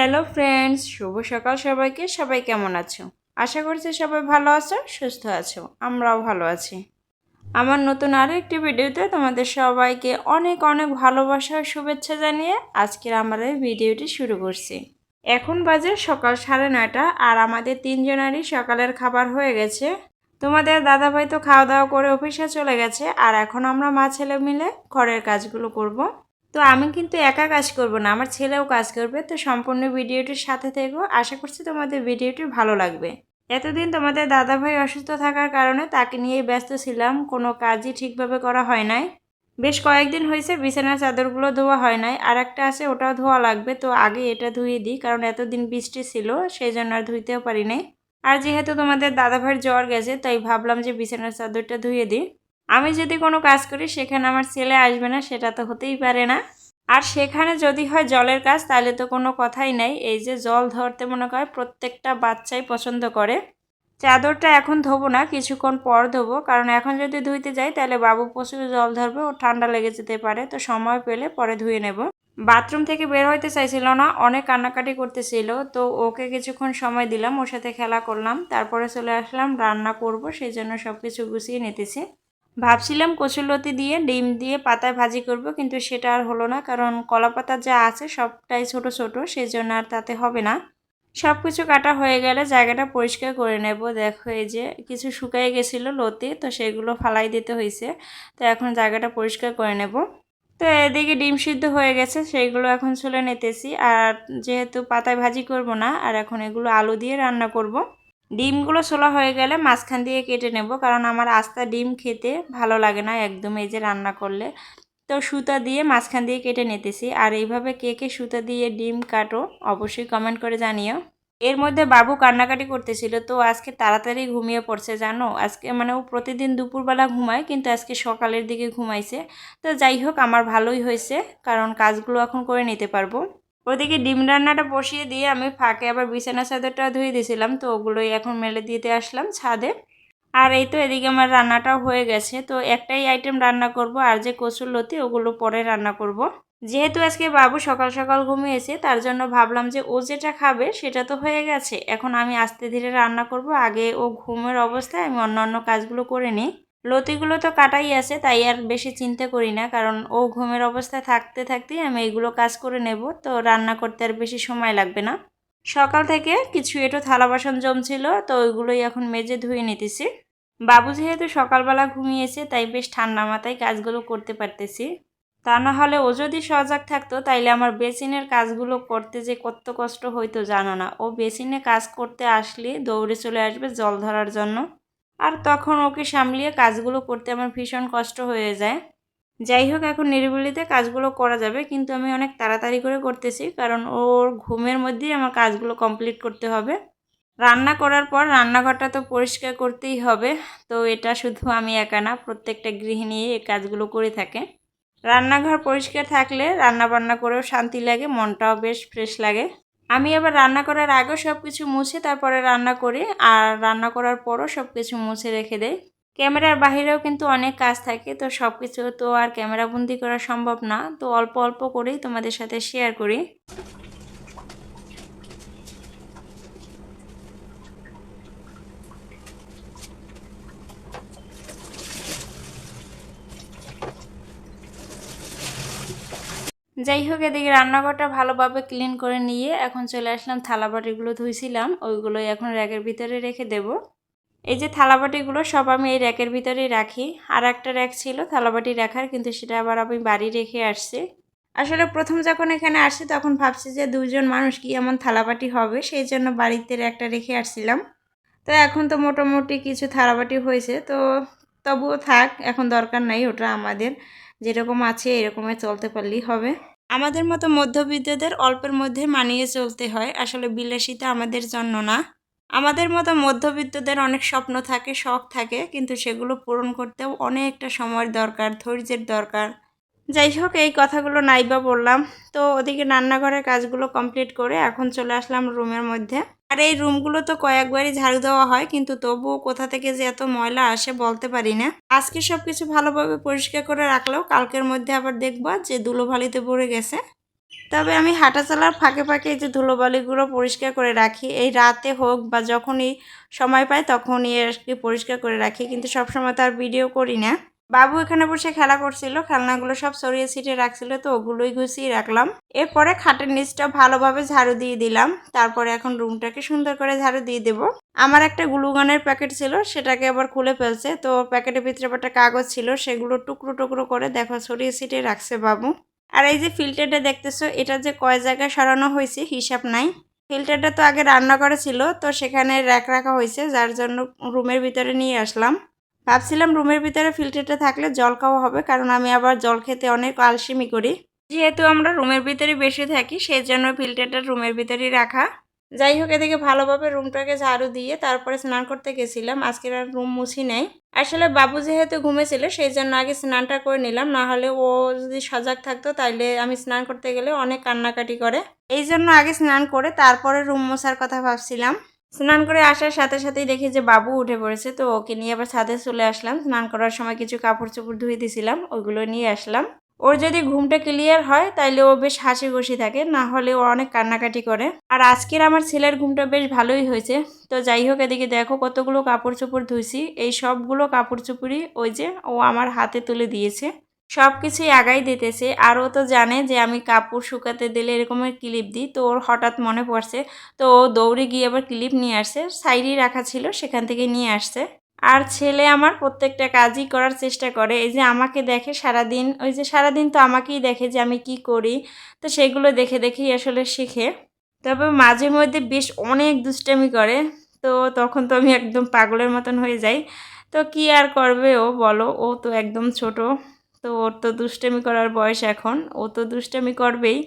Hello friends, শুভ সকাল সবাইকে। সবাই কেমন আছো? আশা করছি সবাই ভালো আছো, সুস্থ আছো। আমরাও ভালো আছি। আমার নতুন আরও একটি ভিডিওতে তোমাদের সবাইকে অনেক অনেক ভালোবাসা ও শুভেচ্ছা জানিয়ে আজকের আমরা এই ভিডিওটি শুরু করছি। এখন বাজে সকাল সাড়ে নয়টা আর আমাদের তিনজনেরই সকালের খাবার হয়ে গেছে। তোমাদের দাদাভাই তো খাওয়া দাওয়া করে অফিসে চলে গেছে আর এখন আমরা মা ছেলে মিলে ঘরের কাজগুলো করব। তো আমি কিন্তু একা কাজ করব না, আমার ছেলেও কাজ করবে। তো সম্পূর্ণ ভিডিওটির সাথে থেকেও আশা করছি তোমাদের ভিডিওটি ভালো লাগবে। এতদিন তোমাদের দাদাভাই অসুস্থ থাকার কারণে তাকে নিয়েই ব্যস্ত ছিলাম, কোনো কাজই ঠিকভাবে করা হয় নাই। বেশ কয়েকদিন হয়েছে বিছানার চাদরগুলো ধোয়া হয় নাই আর একটা আছে ওটাও ধোয়া লাগবে, তো আগে এটা ধুয়ে দিই, কারণ এতদিন বৃষ্টি ছিল সেই জন্য আর ধুইতেও পারি নাই। আর যেহেতু তোমাদের দাদাভাইয়ের জ্বর গেছে, তাই ভাবলাম যে বিছানার চাদরটা ধুয়ে দিই। আমি যদি কোনো কাজ করি, সেখানে আমার ছেলে আসবে না, সেটা তো হতেই পারে না। আর সেখানে যদি হয় জলের কাজ, তাহলে তো কোনো কথাই নাই। এই যে জল ধরতে মনে করে প্রত্যেকটা বাচ্চাই পছন্দ করে। চাদরটা এখন ধোবো না, কিছুক্ষণ পর ধোবো। কারণ এখন যদি ধুইতে যাই, তাহলে বাবু প্রচুর জল ধরবে ও ঠান্ডা লেগে যেতে পারে। তো সময় পেলে পরে ধুয়ে নেব। বাথরুম থেকে বের হইতে চাইছিল না, অনেক কান্নাকাটি করতেছিল। তো ওকে কিছুক্ষণ সময় দিলাম, ওর সাথে খেলা করলাম। তারপরে চলে আসলাম, রান্না করব, সেই জন্য সব কিছু গুছিয়ে নিতেছি। ভাবছিলাম কচুলতি দিয়ে, ডিম দিয়ে পাতায় ভাজি করব, কিন্তু সেটা আর হলো না, কারণ কলা পাতা যা আছে সবটাই ছোট ছোট সেই জন্য আর তাতে হবে না। সব কিছু কাটা হয়ে গেলে জায়গাটা পরিষ্কার করে নেব। দেখো এই যে কিছু শুকাই গেছিল লতি, তো সেগুলো ফালাই দিতে হয়েছে তো এখন জায়গাটা পরিষ্কার করে নেব। তো এদিকে ডিম সিদ্ধ হয়ে গেছে সেইগুলো এখন চলে নিতেছি। আর যেহেতু পাতায় ভাজি করব না, আর এখন এগুলো আলু দিয়ে রান্না করব। ডিমগুলো সোলা হয়ে গেলে মাঝখান দিয়ে কেটে নেব, কারণ আমার আস্তা ডিম খেতে ভালো লাগে না একদম এই যে রান্না করলে। তো সুতা দিয়ে মাঝখান দিয়ে কেটে নিতেছি, আর এইভাবে কে কে সুতা দিয়ে ডিম কাটো অবশ্যই কমেন্ট করে জানিও। এর মধ্যে বাবু কান্নাকাটি করতেছিল, তো আজকে তাড়াতাড়ি ঘুমিয়ে পড়ছে জানো? আজকে মানে ও প্রতিদিন দুপুরবেলা ঘুমায়, কিন্তু আজকে সকালের দিকে ঘুমাইছে। তো যাই হোক, আমার ভালোই হয়েছে, কারণ কাজগুলো এখন করে নিতে পারব। ওদিকে ডিম রান্নাটা বসিয়ে দিয়ে আমি ফাঁকে আবার বিছানা চাদরটা ধুয়ে দিয়েছিলাম, তো ওগুলোই এখন মেলে দিতে আসলাম ছাদে। আর এই তো এদিকে আমার রান্নাটাও হয়ে গেছে, তো একটাই আইটেম রান্না করব, আর যে কচুর লতি ওগুলো পরে রান্না করব। যেহেতু আজকে বাবু সকাল সকাল ঘুমিয়েছে, তার জন্য ভাবলাম যে ও যেটা খাবে সেটা তো হয়ে গেছে। এখন আমি আস্তে ধীরে রান্না করব, আগে ও ঘুমের অবস্থায় আমি অন্য অন্য কাজগুলো করে নিই। লতিগুলো তো কাটাই আছে, তাই আর বেশি চিন্তা করি না, কারণ ও ঘুমের অবস্থায় থাকতে থাকতেই আমি এইগুলো কাজ করে নেব, তো রান্না করতে আর বেশি সময় লাগবে না। সকাল থেকে কিছু একটু থালা বাসন জমছিল, তো ওইগুলোই এখন মেজে ধুয়ে নিতেছি। বাবু যেহেতু সকালবেলা ঘুমিয়েছে, তাই বেশ ঠান্ডা মাথায় কাজগুলো করতে পারতেছি। তা না হলে ও যদি সজাগ থাকতো, তাইলে আমার বেসিনের কাজগুলো করতে যে কত কষ্ট হইতো জানো না, ও বেসিনে কাজ করতে আসলে দৌড়ে চলে আসবে জল ধরার জন্য। আর তখন ওকে সামলিয়ে কাজগুলো করতে আমার ভীষণ কষ্ট হয়ে যায়। যাই হোক, এখন নিরিবিলিতে কাজগুলো করা যাবে, কিন্তু আমি অনেক তাড়াতাড়ি করে করতেছি, কারণ ওর ঘুমের মধ্যেই আমার কাজগুলো কমপ্লিট করতে হবে। রান্না করার পর রান্নাঘরটা তো পরিষ্কার করতেই হবে, তো এটা শুধু আমি একা না, প্রত্যেকটা গৃহিণী এই কাজগুলো করে থাকে। রান্নাঘর পরিষ্কার থাকলে রান্না বান্না করেও শান্তি লাগে, মনটাও বেশ ফ্রেশ লাগে। আমি আবার রান্না করার আগেও সব কিছু মুছে তারপরে রান্না করি, আর রান্না করার পরও সব কিছু মুছে রেখে দেয় ক্যামেরার বাহিরেও কিন্তু অনেক কাজ থাকে, তো সব কিছু তো আর ক্যামেরাবন্দি করা সম্ভব না, তো অল্প অল্প করেই তোমাদের সাথে শেয়ার করি। যাই হোক, এদিকে রান্নাঘরটা ভালোভাবে ক্লিন করে নিয়ে এখন চলে আসলাম থালাবাটিগুলো ধুইছিলাম, ওইগুলোই এখন র্যাকের ভিতরে রেখে দেব। এই যে থালাবাটিগুলো সব আমি এই র্যাকের ভিতরেই রাখি। আর একটা র্যাক ছিল থালাবাটি রাখার, কিন্তু সেটা আবার আমি বাড়ি রেখে আসছি। আসলে প্রথম যখন এখানে আসছি, তখন ভাবছি যে দুজন মানুষ কি এমন থালাবাটি হবে? সেই জন্য বাড়িতে একটা রেখে আসছিলাম। তো এখন তো মোটামুটি কিছু থালাবাটি হয়েছে, তো তবুও থাক, এখন দরকার নাই, ওটা আমাদের। যেরকম আছে এরকমই চলতে পারলেই হবে। আমাদের মতো মধ্যবিত্তদের অল্পের মধ্যে মানিয়ে চলতে হয়, আসলে বিলাসিতা আমাদের জন্য না। আমাদের মতো মধ্যবিত্তদের অনেক স্বপ্ন থাকে, শখ থাকে, কিন্তু সেগুলো পূরণ করতেও অনেকটা সময়ের দরকার, ধৈর্যের দরকার। যাই হোক, এই কথাগুলো নাইবা বললাম। তো ওদিকে রান্নাঘরের কাজগুলো কমপ্লিট করে এখন চলে আসলাম রুমের মধ্যে। আর এই রুমগুলো তো কয়েকবারই ঝাড়ু দেওয়া হয়, কিন্তু তবুও কোথা থেকে যে এত ময়লা আসে বলতে পারি না। আজকে সব কিছু ভালোভাবে পরিষ্কার করে রাখলেও কালকের মধ্যে আবার দেখবা যে ধুলোভালিতে ভরে গেছে। তবে আমি হাঁটা চলার ফাঁকে ফাঁকে এই যে ধুলোবালিগুলো পরিষ্কার করে রাখি, এই রাতে হোক বা যখনই সময় পাই তখনই আর কি পরিষ্কার করে রাখি, কিন্তু সবসময় তো আর ভিডিও করি না। বাবু এখানে বসে খেলা করছিল, খেলনাগুলো সব সরিয়ে ছিটিয়ে রাখছিল, তো ওগুলোই গুছিয়ে রাখলাম। এরপরে খাটের নিচটা ভালোভাবে ঝাড়ু দিয়ে দিলাম, তারপরে এখন রুমটাকে সুন্দর করে ঝাড়ু দিয়ে দেব। আমার একটা গ্লুগানের প্যাকেট ছিল, সেটাকে আবার খুলে ফেলছে, তো প্যাকেটের ভিতরে একটা কাগজ ছিল, সেগুলো টুকরো টুকরো করে দেখো সরিয়ে ছিটিয়ে রাখছে বাবু। আর এই যে ফিল্টারটা দেখতেছো, এটা যে কয় জায়গায় সরানো হয়েছে হিসাব নাই। ফিল্টারটা তো আগে রান্নাঘরে ছিল, তো সেখানে র্যাক রাখা হয়েছে, যার জন্য রুমের ভিতরে নিয়ে আসলাম। ভাবছিলাম রুমের ভিতরে ফিল্টারটা থাকলে জল খাওয়া হবে, কারণ আমি আবার জল খেতে অনেক আলসেমি করি। যেহেতু আমরা রুমের ভিতরে বেশি থাকি সেই জন্য ফিল্টারটা রুমের ভিতরেই রাখা। যাই হোক, এদিকে ভালোভাবে রুমটাকে ঝাড়ু দিয়ে তারপরে স্নান করতে গেছিলাম। আজকের আর রুম মুছি নাই। আসলে বাবু যেহেতু ঘুমেছিল সেই জন্য আগে স্নানটা করে নিলাম। না হলে ও যদি সজাগ থাকতো, তাইলে আমি স্নান করতে গেলে অনেক কান্নাকাটি করে। এই জন্য আগে স্নান করে তারপরে রুম মোছার কথা ভাবছিলাম। স্নান করে আসার সাথে সাথেই দেখি যে বাবু উঠে পড়েছে, তো ওকে নিয়ে আবার ছাদে চলে আসলাম। স্নান করার সময় কিছু কাপড় চোপড় ধুয়ে দিছিলাম, ওইগুলো নিয়ে আসলাম। ওর যদি ঘুমটা ক্লিয়ার হয়, তাইলে ও বেশ হাসি খুশি থাকে, না হলে ও অনেক কান্নাকাটি করে। আর আজকের আমার ছেলের ঘুমটা বেশ ভালোই হয়েছে। তো যাই হোক, এদিকে দেখো কতগুলো কাপড় চোপড় ধুইছি। এই সবগুলো কাপড় চোপড়ই ওই যে ও আমার হাতে তুলে দিয়েছে। সব কিছুই আগাই দিতেছে। আর ও তো জানে যে আমি কাপড় শুকাতে দিলে এরকমের ক্লিপ দিই। তো ওর হঠাৎ মনে পড়ছে, তো ও দৌড়ে গিয়ে আবার ক্লিপ নিয়ে আসছে। সাইডেই রাখা ছিল, সেখান থেকে নিয়ে আসছে। আর ছেলে আমার প্রত্যেকটা কাজই করার চেষ্টা করে। এই যে আমাকে দেখে সারাদিন, ওই যে সারাদিন তো আমাকেই দেখে যে আমি কি করি, তো সেগুলো দেখে দেখেই আসলে শিখে। তবে মাঝে মধ্যে বেশ অনেক দুষ্টামি করে। তো তখন তো আমি একদম পাগলের মতন হয়ে যাই। তো কি আর করবে ও বলো? ও তো একদম ছোট। তো ওর তো দুষ্টামি করার বয়স এখন, ও তো দুষ্টামি করবেই।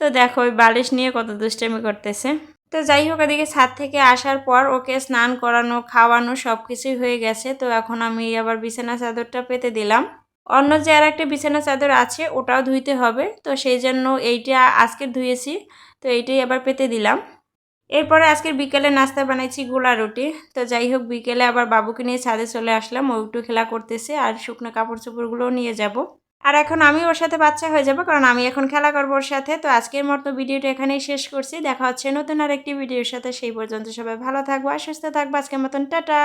তো দেখো, ওই বালিশ নিয়ে কত দুষ্টামি করতেছে। তো যাই হোক, এদিকে ছাদ থেকে আসার পর ওকে স্নান করানো, খাওয়ানো সব কিছুই হয়ে গেছে। তো এখন আমি আবার বিছানা চাদরটা পেতে দিলাম। অন্য যে আর একটা বিছানা চাদর আছে, ওটাও ধুইতে হবে। তো সেই জন্য এইটা আজকে ধুয়েছি। তো এইটাই আবার পেতে দিলাম। এরপরে আজকের বিকেলে নাস্তা বানাইছি গোলা রুটি। তো যাই হোক, বিকেলে আবার বাবুকে নিয়ে ছাদে চলে আসলাম। ও একটু খেলা করতেছে আর শুকনো কাপড় চোপড়গুলোও নিয়ে যাব। আর এখন আমি ওর সাথে বাচ্চা হয়ে যাব, কারণ আমি এখন খেলা করব ওর সাথে। তো আজকের মতো ভিডিওটা এখানেই শেষ করছি। দেখা হচ্ছে নতুন আর একটি ভিডিওর সাথে। সেই পর্যন্ত সবাই ভালো থাকব আর সুস্থ থাকব। আজকের মতন, টাটা!